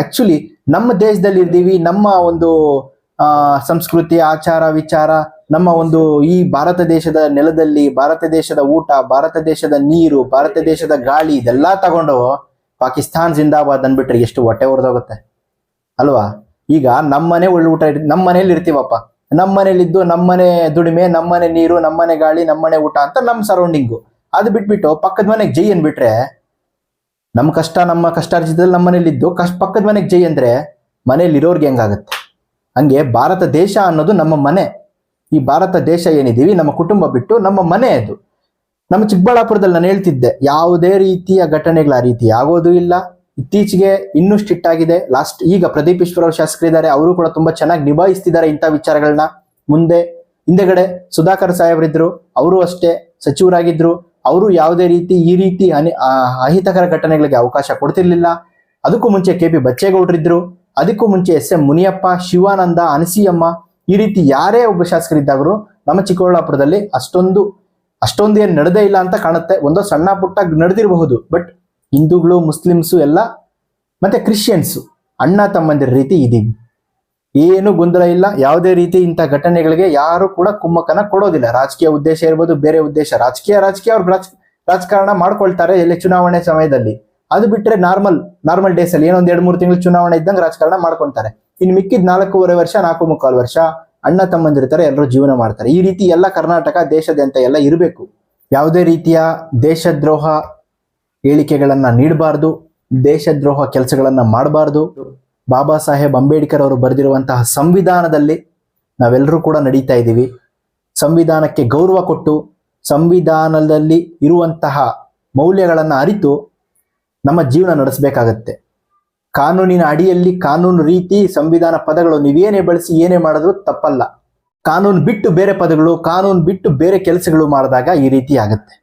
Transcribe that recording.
Actually ನಮ್ಮ ದೇಶದಲ್ಲಿ ಇರ್ತೀವಿ ನಮ್ಮ ಒಂದು ಸಂಸ್ಕೃತಿ, ಆಚಾರ, ವಿಚಾರ, ನಮ್ಮ ಒಂದು ಈ ಭಾರತ ದೇಶದ ನೆಲದಲ್ಲಿ, ಭಾರತ ದೇಶದ ಊಟ, ಭಾರತ ದೇಶದ ನೀರು, ಭಾರತ ದೇಶದ ಗಾಳಿ ಇದೆಲ್ಲ ತಗೊಂಡು ಪಾಕಿಸ್ತಾನ್ ಜಿಂದಾಬಾದ್ ಅಂದ್ಬಿಟ್ರೆ ಎಷ್ಟು ಹೊಟ್ಟೆ ಹೊಡೆದೋಗುತ್ತೆ ಅಲ್ವಾ? ಈಗ ನಮ್ಮನೆ ಒಳ್ಳೆ ಊಟ ನಮ್ಮ ಮನೇಲಿ ಇರ್ತೀವಪ್ಪ. ನಮ್ಮ ಮನೇಲಿದ್ದು ನಮ್ಮನೆ ದುಡಿಮೆ, ನಮ್ಮನೆ ನೀರು, ನಮ್ಮನೆ ಗಾಳಿ, ನಮ್ಮನೆ ಊಟ ಅಂತ ನಮ್ಮ ಸರೌಂಡಿಂಗು ಅದು ಬಿಟ್ಬಿಟ್ಟು ಪಕ್ಕದ ಮನೆಗೆ ಜೈ ಅನ್ಬಿಟ್ರೆ ನಮ್ಮ ಕಷ್ಟ ನಮ್ಮ ಕಷ್ಟಾರ್ಜಿತದಲ್ಲಿ ನಮ್ಮ ಮನೇಲಿದ್ದು ಕಷ್ಟ ಪಕ್ಕದ ಮನೆಗೆ ಜೈ ಅಂದರೆ ಮನೇಲಿ ಇರೋರ್ಗೆ ಹೆಂಗಾಗುತ್ತೆ? ಹಂಗೆ ಭಾರತ ದೇಶ ಅನ್ನೋದು ನಮ್ಮ ಮನೆ. ಈ ಭಾರತ ದೇಶ ಏನಿದ್ದೀವಿ ನಮ್ಮ ಕುಟುಂಬ ಬಿಟ್ಟು ನಮ್ಮ ಮನೆ ಅದು. ನಮ್ಮ ಚಿಕ್ಕಬಳ್ಳಾಪುರದಲ್ಲಿ ನಾನು ಹೇಳ್ತಿದ್ದೆ, ಯಾವುದೇ ರೀತಿಯ ಘಟನೆಗಳ ಆ ರೀತಿ ಆಗೋದು ಇಲ್ಲ. ಇತ್ತೀಚೆಗೆ ಇನ್ನೂ ಸ್ಟ್ರಿಕ್ಟ್ ಆಗಿದೆ ಲಾಸ್ಟ್ ಈಗ ಪ್ರದೀಪ್ ಈಶ್ವರ ಅವರು ಶಾಸಕರಿದ್ದಾರೆ ಅವರು ಕೂಡ ತುಂಬಾ ಚೆನ್ನಾಗಿ ನಿಭಾಯಿಸ್ತಿದ್ದಾರೆ ಇಂಥ ವಿಚಾರಗಳನ್ನ. ಮುಂದೆ, ಹಿಂದೆಗಡೆ ಸುಧಾಕರ್ ಸಾಹೇಬ್ರಿದ್ರು, ಅವರು ಅಷ್ಟೇ ಸಚಿವರಾಗಿದ್ರು. ಅವರು ಯಾವುದೇ ರೀತಿ ಈ ರೀತಿ ಅಹಿತಕರ ಘಟನೆಗಳಿಗೆ ಅವಕಾಶ ಕೊಡ್ತಿರ್ಲಿಲ್ಲ. ಅದಕ್ಕೂ ಮುಂಚೆ ಕೆ ಪಿ ಬಚ್ಚೇಗೌಡರಿದ್ರು ಅದಕ್ಕೂ ಮುಂಚೆ ಎಸ್ ಎಂ ಮುನಿಯಪ್ಪ, ಶಿವಾನಂದ, ಅನಸಿಯಮ್ಮ ಈ ರೀತಿ ಯಾರೇ ಒಬ್ಬ ಶಾಸಕರಿದ್ದಾಗರು ನಮ್ಮ ಚಿಕ್ಕಬಳ್ಳಾಪುರದಲ್ಲಿ ಅಷ್ಟೊಂದು ಅಷ್ಟೊಂದು ಏನು ನಡೆದೇ ಇಲ್ಲ ಅಂತ ಕಾಣುತ್ತೆ. ಒಂದು ಸಣ್ಣ ಪುಟ್ಟ ನಡೆದಿರಬಹುದು. ಬಟ್ ಹಿಂದೂಗಳು, ಮುಸ್ಲಿಮ್ಸು ಎಲ್ಲ ಮತ್ತೆ ಕ್ರಿಶ್ಚಿಯನ್ಸು ಅಣ್ಣ ತಮ್ಮಂದಿರ ರೀತಿ ಇದೀವಿ ಏನು ಗೊಂದಲ ಇಲ್ಲ. ಯಾವುದೇ ರೀತಿ ಇಂಥ ಘಟನೆಗಳಿಗೆ ಯಾರು ಕೂಡ ಕುಮ್ಮಕ್ಕನ ಕೊಡೋದಿಲ್ಲ. ರಾಜಕೀಯ ಉದ್ದೇಶ ಇರ್ಬೋದು, ಬೇರೆ ಉದ್ದೇಶ. ರಾಜಕೀಯ ರಾಜಕೀಯ ಅವ್ರು ರಾಜ, ರಾಜಕಾರಣ ಮಾಡ್ಕೊಳ್ತಾರೆ ಎಲ್ಲಿ ಚುನಾವಣೆ ಸಮಯದಲ್ಲಿ. ಅದು ಬಿಟ್ರೆ ನಾರ್ಮಲ್ ನಾರ್ಮಲ್ ಡೇಸ್ ಅಲ್ಲಿ ಏನೊಂದ್ ಎರಡು ಮೂರು ತಿಂಗಳು ಚುನಾವಣೆ ಇದ್ದಂಗೆ ರಾಜಕಾರಣ ಮಾಡ್ಕೊಂತಾರೆ ಇನ್ನು ಮಿಕ್ಕಿದ ನಾಲ್ಕೂವರೆ ವರ್ಷ, ನಾಲ್ಕು ಮುಕ್ಕಾಲು ವರ್ಷ ಅಣ್ಣ ತಮ್ಮಂದಿರ್ತಾರೆ ಎಲ್ಲರೂ ಜೀವನ ಮಾಡ್ತಾರೆ. ಈ ರೀತಿ ಎಲ್ಲ ಕರ್ನಾಟಕ ದೇಶದಂತ ಎಲ್ಲ ಇರಬೇಕು. ಯಾವುದೇ ರೀತಿಯ ದೇಶದ್ರೋಹ ಹೇಳಿಕೆಗಳನ್ನ ನೀಡಬಾರ್ದು, ದೇಶದ್ರೋಹ ಕೆಲಸಗಳನ್ನ ಮಾಡಬಾರ್ದು. ಬಾಬಾ ಸಾಹೇಬ್ ಅಂಬೇಡ್ಕರ್ ಅವರು ಬರೆದಿರುವಂತಹ ಸಂವಿಧಾನದಲ್ಲಿ ನಾವೆಲ್ಲರೂ ಕೂಡ ನಡೀತಾ ಇದ್ದೀವಿ. ಸಂವಿಧಾನಕ್ಕೆ ಗೌರವ ಕೊಟ್ಟು ಸಂವಿಧಾನದಲ್ಲಿ ಇರುವಂತಹ ಮೌಲ್ಯಗಳನ್ನು ಅರಿತು ನಮ್ಮ ಜೀವನ ನಡೆಸಬೇಕಾಗತ್ತೆ. ಕಾನೂನಿನ ಅಡಿಯಲ್ಲಿ ಕಾನೂನು ರೀತಿ ಸಂವಿಧಾನ ಪದಗಳು ನೀವೇನೇ ಬಳಸಿ ಏನೇ ಮಾಡಿದ್ರು ತಪ್ಪಲ್ಲ. ಕಾನೂನು ಬಿಟ್ಟು ಬೇರೆ ಪದಗಳು, ಕಾನೂನು ಬಿಟ್ಟು ಬೇರೆ ಕೆಲಸಗಳು ಮಾಡಿದಾಗ ಈ ರೀತಿ ಆಗುತ್ತೆ.